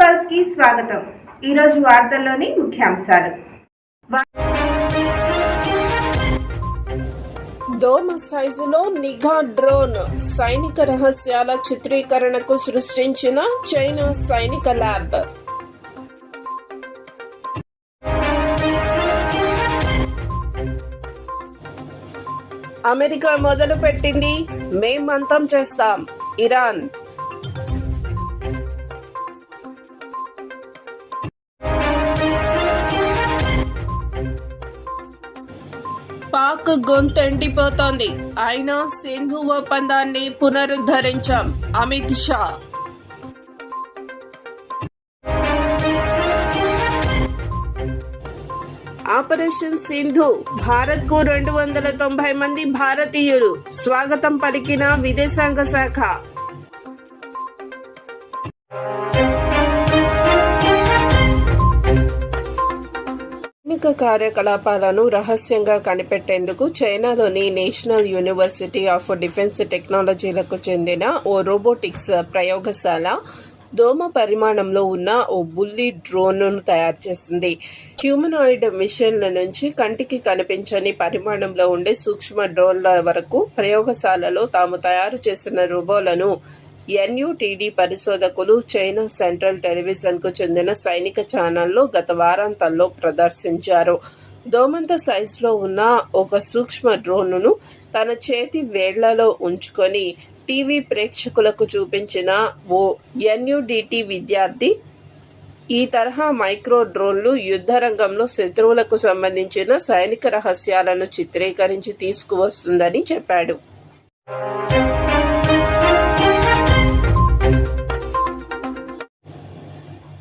పల్స్కి స్వాగతం. ఈరోజు వార్తల్లోని ముఖ్యాంశాలు. దోమ సైజులో నిఘా డ్రోన్. సైనిక రహస్యాల చిత్రీకరణకు సృష్టించిన చైనా సైనిక ల్యాబ్. అమెరికా మొదలు పెట్టింది మేం అంతం చేస్తాం. ఇరాన్. పాక్ గొంతెండిపోతోంది అయినా సింధు ఒప్పందాన్ని పునరుద్ధరించాం. అమిత్ షా ఆపరేషన్ సింధు భారత్కు రెండు వందల తొంభై మంది భారతీయులు స్వాగతం పలికిన విదేశాంగ శాఖ. సైనిక కార్యకలాపాలను రహస్యంగా కనిపెట్టేందుకు చైనాలోని నేషనల్ యూనివర్సిటీ ఆఫ్ డిఫెన్స్ టెక్నాలజీలకు చెందిన ఓ రోబోటిక్స్ ప్రయోగశాల దోమ పరిమాణంలో ఉన్న ఓ బుల్లి డ్రోన్ను తయారు చేసింది. హ్యూమనాయిడ్ మిషన్ల నుంచి కంటికి కనిపించని పరిమాణంలో ఉండే సూక్ష్మ డ్రోన్ల వరకు ప్రయోగశాలలో తాము తయారు చేసిన రోబోలను ఎన్యూటీడీ పరిశోధకులు చైనా సెంట్రల్ టెలివిజన్కు చెందిన సైనిక ఛానల్లో గత వారాంతంలో ప్రదర్శించారు. దోమంత సైజులో ఉన్న ఒక సూక్ష్మ డ్రోన్ను తన చేతి వేళ్ళలో ఉంచుకొని టీవీ ప్రేక్షకులకు చూపించిన ఓ ఎన్యూడిటి విద్యార్థి ఈ తరహా మైక్రో డ్రోన్లు యుద్ధ రంగంలో శత్రువులకు సంబంధించిన సైనిక రహస్యాలను చిత్రీకరించి తీసుకువస్తుందని చెప్పాడు.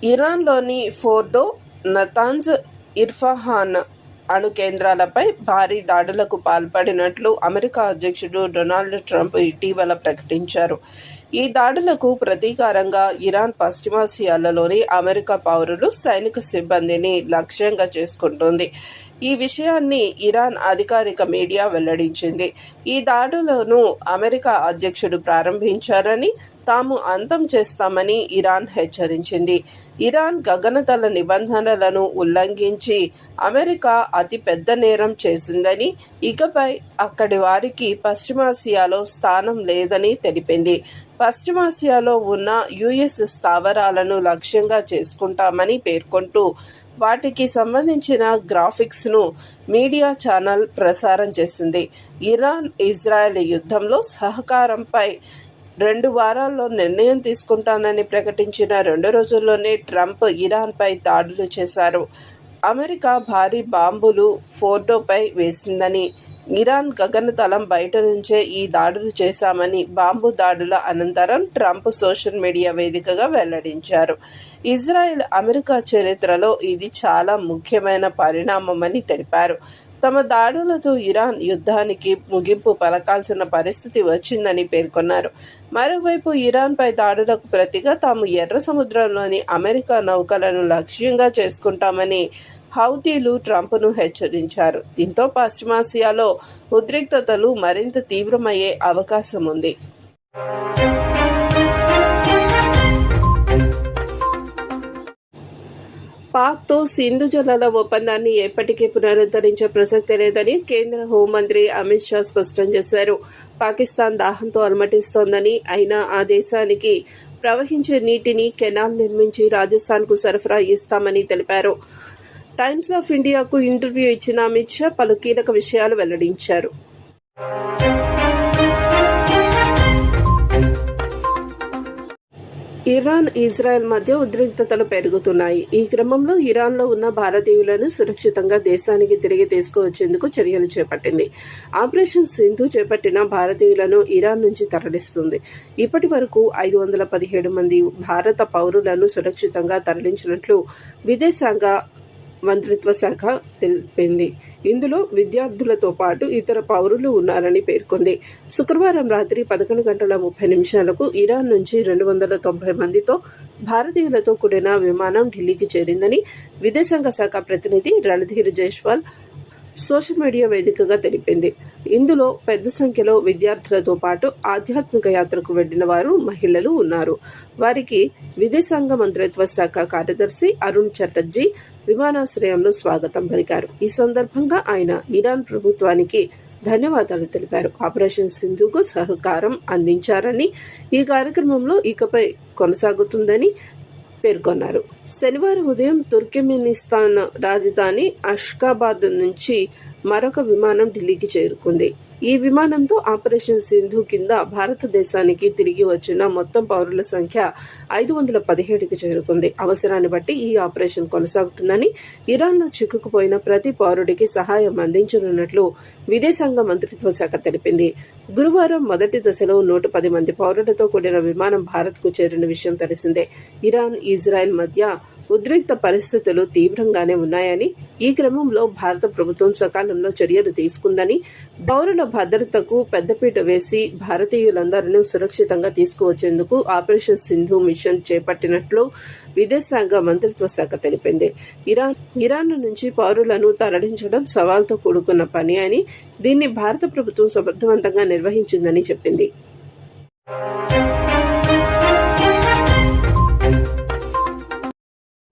ఇరాన్లోని ఫోర్డో నతాన్స్ ఇర్ఫహాన్ అణు కేంద్రాలపై భారీ దాడులకు పాల్పడినట్లు అమెరికా అధ్యక్షుడు డొనాల్డ్ ట్రంప్ ఇటీవల ప్రకటించారు. ఈ దాడులకు ప్రతీకారంగా ఇరాన్ పశ్చిమాసియాలలోని అమెరికా పౌరులు సైనిక సిబ్బందిని లక్ష్యంగా చేసుకుంటుంది. ఈ విషయాన్ని ఇరాన్ అధికారిక మీడియా వెల్లడించింది. ఈ దాడులను అమెరికా అధ్యక్షుడు ప్రారంభించారని తాము అంతం చేస్తామని ఇరాన్ హెచ్చరించింది. ఇరాన్ గగనతల నిబంధనలను ఉల్లంఘించి అమెరికా అతి పెద్ద నేరం చేసిందని ఇకపై అక్కడి వారికి పశ్చిమాసియాలో స్థానం లేదని తెలిపింది. పశ్చిమాసియాలో ఉన్న యుఎస్ స్థావరాలను లక్ష్యంగా చేసుకుంటామని పేర్కొంటూ వాటికి సంబంధించిన గ్రాఫిక్స్ను మీడియా ఛానల్ ప్రసారం చేసింది. ఇరాన్ ఇజ్రాయెల్ యుద్ధంలో సహకారంపై రెండు వారాల్లో నిర్ణయం తీసుకుంటానని ప్రకటించిన రెండు రోజుల్లోనే ట్రంప్ ఇరాన్పై దాడులు చేశారు. అమెరికా భారీ బాంబులు ఫోటోపై వేసిందని ఇరాన్ గగనతలం బయట నుంచే ఈ దాడులు చేశామని బాంబు దాడుల అనంతరం ట్రంప్ సోషల్ మీడియా వేదికగా వెల్లడించారు. ఇజ్రాయెల్ అమెరికా చరిత్రలో ఇది చాలా ముఖ్యమైన పరిణామమని తెలిపారు. తమ దాడులతో ఇరాన్ యుద్ధానికి ముగింపు పలకాల్సిన పరిస్థితి వచ్చిందని పేర్కొన్నారు. మరోవైపు ఇరాన్పై దాడులకు ప్రతిగా తాము ఎర్ర సముద్రంలోని అమెరికా నౌకలను లక్ష్యంగా చేసుకుంటామని హౌతీలు ట్రంప్ను హెచ్చరించారు. దీంతో పశ్చిమాసియాలో ఉద్రిక్తతలు మరింత తీవ్రమయ్యే అవకాశం ఉంది. పాక్తో సింధు జలాల ఒప్పందాన్ని ఎప్పటికీ పునరుద్ధరించే ప్రసక్తి లేదని కేంద్ర హోంమంత్రి అమిత్ షా స్పష్టం చేశారు. పాకిస్తాన్ దాహంతో అలమటిస్తోందని అయినా ఆ దేశానికి ప్రవహించే నీటిని కెనాల్ నిర్మించి రాజస్థాన్కు సరఫరా ఇస్తామని తెలిపారు. టైమ్స్ ఆఫ్ ఇండియాకు ఇంటర్వ్యూ ఇచ్చిన అమిత్ షా పలు కీలక విషయాలు వెల్లడించారు. ఇరాన్ ఇజ్రాయెల్ మధ్య ఉద్రిక్తతలు పెరుగుతున్నాయి. ఈ క్రమంలో ఇరాన్లో ఉన్న భారతీయులను సురక్షితంగా దేశానికి తిరిగి తీసుకువచ్చేందుకు చర్యలు చేపట్టింది. ఆపరేషన్ సింధు చేపట్టిన భారతీయులను ఇరాన్ నుంచి తరలిస్తుంది. ఇప్పటి వరకు ఐదు వందల పదిహేడు మంది భారత పౌరులను సురక్షితంగా తరలించినట్లు విదేశాంగ మంత్రిత్వ శాఖ తెలిపింది. ఇందులో విద్యార్థులతో పాటు ఇతర పౌరులు ఉన్నారని పేర్కొంది. శుక్రవారం రాత్రి పదకొండు గంటల ముప్పై నిమిషాలకు ఇరాన్ నుంచి రెండు వందల తొంభై మందితో భారతీయులతో కూడిన విమానం ఢిల్లీకి చేరిందని విదేశాంగ శాఖ ప్రతినిధి రణధీర్ జైస్వాల్ సోషల్ మీడియా వేదికగా తెలిపింది. ఇందులో పెద్ద సంఖ్యలో విద్యార్థులతో పాటు ఆధ్యాత్మిక యాత్రకు వెళ్ళిన వారు మహిళలు ఉన్నారు. వారికి విదేశాంగ మంత్రిత్వ శాఖ కార్యదర్శి అరుణ్ చటర్జీ విమానాశ్రయంలో స్వాగతం పలికారు. ఈ సందర్భంగా ఆయన ఇరాన్ ప్రభుత్వానికి ధన్యవాదాలు తెలిపారు. ఆపరేషన్ సింధుకు సహకారం అందించారని ఈ కార్యక్రమంలో ఇకపై కొనసాగుతుందని పేర్కొన్నారు. శనివారం ఉదయం తుర్కెమినిస్తాన్ రాజధాని అష్కాబాద్ నుంచి మరొక విమానం ఢిల్లీకి చేరుకుంది. ఈ విమానంతో ఆపరేషన్ సింధు కింద భారతదేశానికి తిరిగి వచ్చిన మొత్తం పౌరుల సంఖ్య ఐదు వందల పదిహేడుకి చేరుకుంది. అవసరాన్ని బట్టి ఈ ఆపరేషన్ కొనసాగుతుందని ఇరాన్లో చిక్కుకుపోయిన ప్రతి పౌరుడికి సహాయం అందించనున్నట్లు విదేశాంగ మంత్రిత్వ శాఖ తెలిపింది. గురువారం మొదటి దశలో నూట పది మంది పౌరులతో కూడిన విమానం భారత్కు చేరిన విషయం తెలిసిందే. ఇరాన్ ఇజ్రాయెల్ మధ్య ఉద్రిక్త పరిస్థితులు తీవ్రంగానే ఉన్నాయని ఈ క్రమంలో భారత ప్రభుత్వం సకాలంలో చర్యలు తీసుకుందని పౌరుల భద్రతకు పెద్దపీట వేసి భారతీయులందరినీ సురక్షితంగా తీసుకువచ్చేందుకు ఆపరేషన్ సింధు మిషన్ చేపట్టినట్లు విదేశాంగ మంత్రిత్వ శాఖ తెలిపింది. ఇరాన్ ఇరాన్ నుంచి పౌరులను తరలించడం సవాల్తో కూడుకున్న పని అని దీన్ని భారత ప్రభుత్వం సమర్థవంతంగా నిర్వహించిందని చెప్పింది.